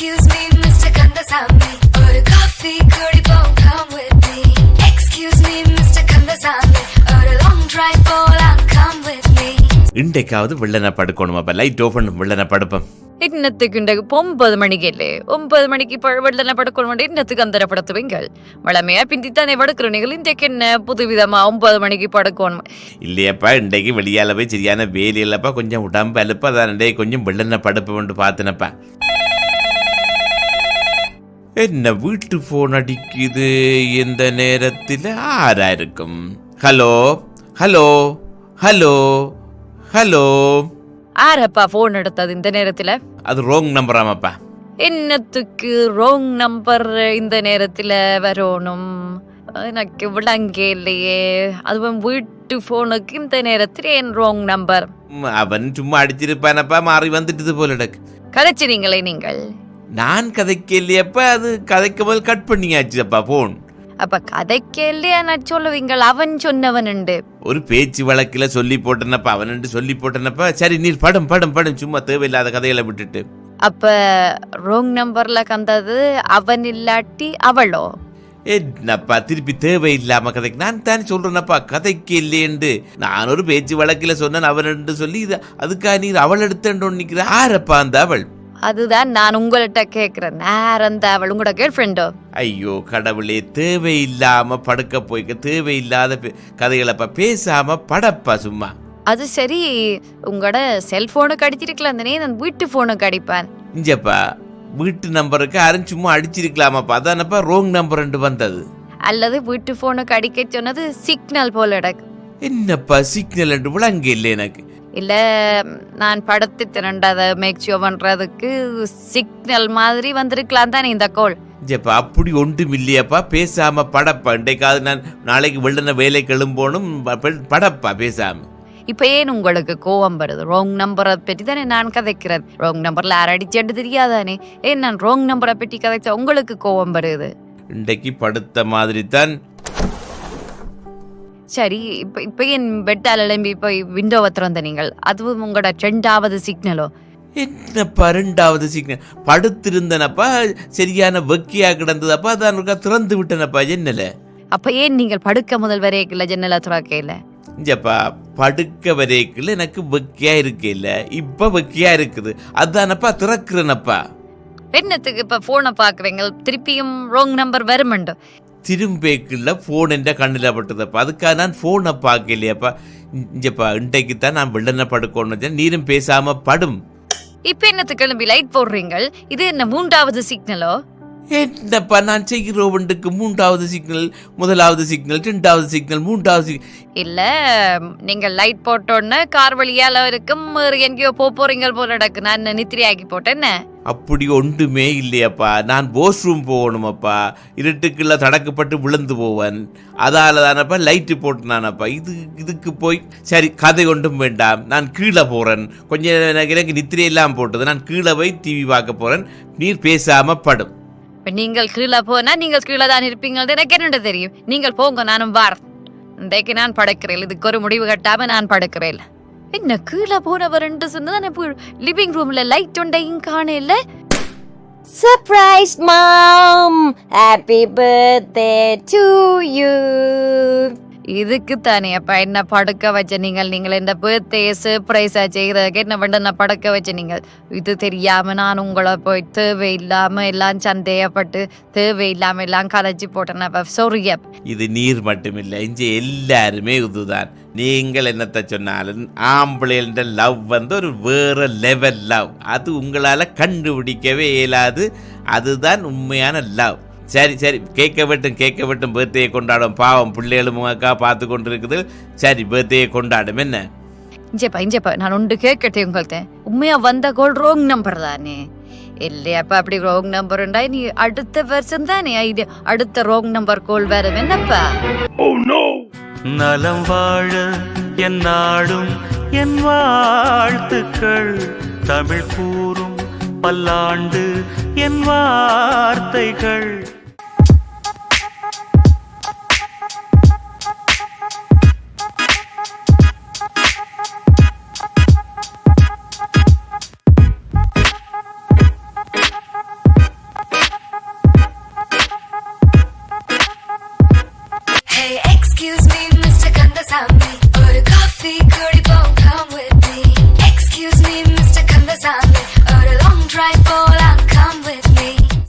Excuse me, Mr. Kandasamy. ஒரு coffee குடிப்போம் come with me. Excuse me, Mr. Kandasamy. ஒரு long drive போலாம் come with me. இன்றைக்காவது வில்லனை படுக்கணும் அப்ப லைட் ஓபன் வில்லனை படுப்போம் இன்னத்துக்கு ஒன்பது மணிக்கு இல்லே ஒன்பது மணிக்கு பழவெள்ளன படுக்கணும் வேண்டிய இன்னத்துக்கு அந்த படுத்துவீங்கள் வளமையா பிந்தித்தானே படுக்கிறீர்கள் இன்றைக்கு என்ன புதுவிதமா ஒன்பது மணிக்கு படுக்கணும் இல்லையப்பா இன்றைக்கு வெளியால போய் சரியான வேலையிலப்பா கொஞ்சம் உடம்பு அலுப்பா அதான் இன்றைக்கு கொஞ்சம் வெள்ளன படுப்பு பார்த்தினப்பா என்ன வீட்டு போன் அடிக்குது? இந்த நேரத்தில்? ஆறா இருக்கும். Hello hello hello hello. ஆரப்பா phone எடுத்தது இந்த நேரத்துல? அது ரோங் நம்பராமாப்பா என்னத்துக்கு ரோங் நம்பர் இந்த நேரத்துல வரணும்? எனக்கு விளங்கே இல்லையே. அதுவும் வீட்டு போனுக்கு இந்த நேரத்தில் ஏன் ரோங் நம்பர் அவன் சும்மா அடிச்சிருப்பானப்பா மாறி வந்துட்டது போல எனக்கு கதைச்சினீங்களே நீங்கள். நான் கதைக்க இல்லையப்பா அது கதைக்கும் போது கட் பண்ணியாச்சுப்பா போன் அப்ப கதைக்கு இல்லையா நான் சொல்லுவீங்கள் அவன் சொன்னவன் உண்டு ஒரு பேச்சு வழக்கில் சொல்லி போட்டனப்பா அவன்ட்டு சொல்லி போட்டனப்பா சரி நீர் படம் படம் படம் சும்மா தேவையில்லாத கதைகளை விட்டுட்டு. அப்ப ரோங் நம்பர்ல கந்தது அவன் இல்லாட்டி அவளோ? என்னப்பா திருப்பி தேவையில்லாம கதைக்கு நான் தான் சொல்றேனப்பா கதைக்கு இல்லையேண்டு நான் ஒரு பேச்சு வழக்கில் சொன்னேன் அவன் சொல்லி இது அதுக்காக நீர் அவள் எடுத்தோன்னு நிக்கிற ஆரப்பா அந்த அவள். அதுதான் நான் உங்கள்கிட்ட கேக்குறேன். நேர் அந்த அவள் உங்களோட கேர்ள் ஃப்ரெண்டோ ஐயோ கடவுளே தேவையில்லாம படுக்க போய்க்க தேவையில்லாத கதைகளப்பா பேசாம படப்பா சும்மா. அது சரி உங்களோட செல்போனுக்கு அடிச்சிருக்கலாம் தானே நான் வீட்டு போனுக்கு அடிப்பேன். இஞ்சப்பா வீட்டு நம்பருக்கு யாரும் சும்மா அடிச்சிருக்கலாமாப்பா? அதானப்பா ரோங் நம்பர் வந்தது. அல்லது வீட்டு போனுக்கு அடிக்க சொன்னது சிக்னல் போல என்னப்பா சிக்னல் என்று விளங்க இல்லை எனக்கு. இல்ல நான் படத்து திரண்டதை மேக் ஷோ பண்றதுக்கு சிக்னல் மாதிரி வந்திருக்கலாம் தானே இந்த கோல் இஞ்சப்பா அப்படி ஒன்றும் இல்லையாப்பா. பேசாம படப்பா. இன்றைக்காவது நான் நாளைக்கு வெள்ளன வேலைக்கு எழும்போனும் ப- படப்பா பேசாம. இப்ப ஏன் உங்களுக்கு கோவம் வருது? ரோங் நம்பரை பற்றி தானே நான் கதைக்கிறேன் ரோங் நம்பர்ல யார் அடிச்சேன்னு தெரியாதானே? ஏன் நான் ரோங் நம்பரை பற்றி கதைச்சா உங்களுக்கு கோவம் வருது? இன்றைக்கு படுத்த மாதிரி தான் சரி இப்ப இப்ப என் பெட்டால் எழும்பி போய் விண்டோவை திறந்த நீங்கள். அதுவும் உங்களோட ரெண்டாவது சிக்னலோ என்னப்பா ரெண்டாவது சிக்னல் படுத்திருந்தனப்பா சரியான வெக்கியா கிடந்ததப்பா அதான் திறந்து விட்டனப்பா என்னல அப்ப ஏன் நீங்கள் படுக்க முதல் வரையில ஜன்னலை துறக்கையில இஞ்சப்பா படுக்க வரைக்குள்ள எனக்கு வெக்கியா இருக்கே இல்ல இப்ப வெக்கியா இருக்குது. அதானப்பா திறக்கிறனப்பா. என்னத்துக்கு இப்ப போனை பாக்குறீங்க திருப்பியும் ரோங் நம்பர் வருமண்டோ? திரும்பேக்குள்ள ஃபோன் என்ற கண்ணில் பட்டதப்பா. அதுக்காக நான் ஃபோனை பார்க்கலையப்பா. இஞ்சப்பா இன்றைக்கு தான் நான் வெள்ளன படுக்கணும் நீரும் பேசாம படும். இப்ப என்னத்துக்கு எழும்பி லைட் போடுறீங்க இது என்ன மூன்றாவது சிக்னலோ என்னப்பா நான் செய்கிற ஒன்றுக்கு மூன்றாவது சிக்னல் முதலாவது சிக்னல் ரெண்டாவது சிக்னல் மூன்றாவது இல்ல நீங்க லைட் போட்டோன்னு கார் வழியால இருக்கும் எங்கேயோ போக போறீங்க போல நடக்கு நான் நித்திரையாக்கி போட்டேன் என்ன? அப்படி ஒன்றுமே இல்லையப்பா. நான் போஸ் ரூம் போகணுமப்பா. இருட்டுக்குள்ளே தடக்கப்பட்டு விழுந்து போவேன். அதால் தானப்பா லைட்டு போட்டுனானப்பா. இது இதுக்கு போய் சரி கதை ஒன்றும் வேண்டாம். நான் கீழே போகிறேன் கொஞ்சம் எனக்கு எனக்கு நித்திரையெல்லாம் போட்டது. நான் கீழே போய் டிவி பார்க்க போகிறேன் நீர் பேசாமல் படும். இப்போ நீங்கள் கீழே போனா நீங்கள் கீழே தான் இருப்பீங்க எனக்கு என்னண்டு தெரியும்? நீங்கள் போங்க நானும் வார் இன்றைக்கு நான் படுக்கிறேன். இதுக்கு ஒரு முடிவு கட்டாம நான் படுக்கிறேன். என்ன கீழே போனவர்ன்ட்டு சொன்னதான் இப்போ லிவிங் ரூம்ல லைட் ஒன்றையும் காணல. Surprise mom happy birthday to you இதுக்கு தானே என்ன படுக்க வச்ச நீங்கள் நீங்கள் இந்த பர்த்டே சர்ப்ரைஸா செய்யறதுக்கு என்ன பண்ண படுக்க வச்ச நீங்கள். இது தெரியாம நான் உங்களை போய் தேவையில்லாம எல்லாம் சந்தேகப்பட்டு தேவையில்லாம எல்லாம் கதைச்சு போட்டேன் சொரிய இது நீர் மட்டுமில்லை இஞ்சி எல்லாருமே இதுதான். நீங்கள் என்னத்த சொன்னாலும் ஆம்பளைன்ற லவ் வந்து ஒரு வேற லெவல் லவ் அது உங்களால கண்டுபிடிக்கவே இயலாது. அதுதான் உண்மையான லவ் சரி சரி கேட்க விட்டும் கேட்க விட்டும் பர்த்டே கொண்டாடும் பாவம் பிள்ளைகளும் அக்கா பார்த்து கொண்டு இருக்குது சரி பர்த்டே கொண்டாடும் என்ன? இஞ்சப்பா இஞ்சப்பா நான் ஒன்று கேட்கட்டே உங்கள்கிட்ட. உண்மையா வந்த கோல் ரோங் நம்பர் தானே? இல்லையாப்பா அப்படி ரோங் நம்பர் உண்டா? நீ அடுத்த வருஷம் தானே? இது அடுத்த ரோங் நம்பர் கோல் வேற என்னப்பா? நலம் வாழ என் நாடும் என் வாழ்த்துக்கள். தமிழ் கூறும் பல்லாண்டு என் வார்த்தைகள். Sammy, but a coffee, curly bone, come with me. Excuse me.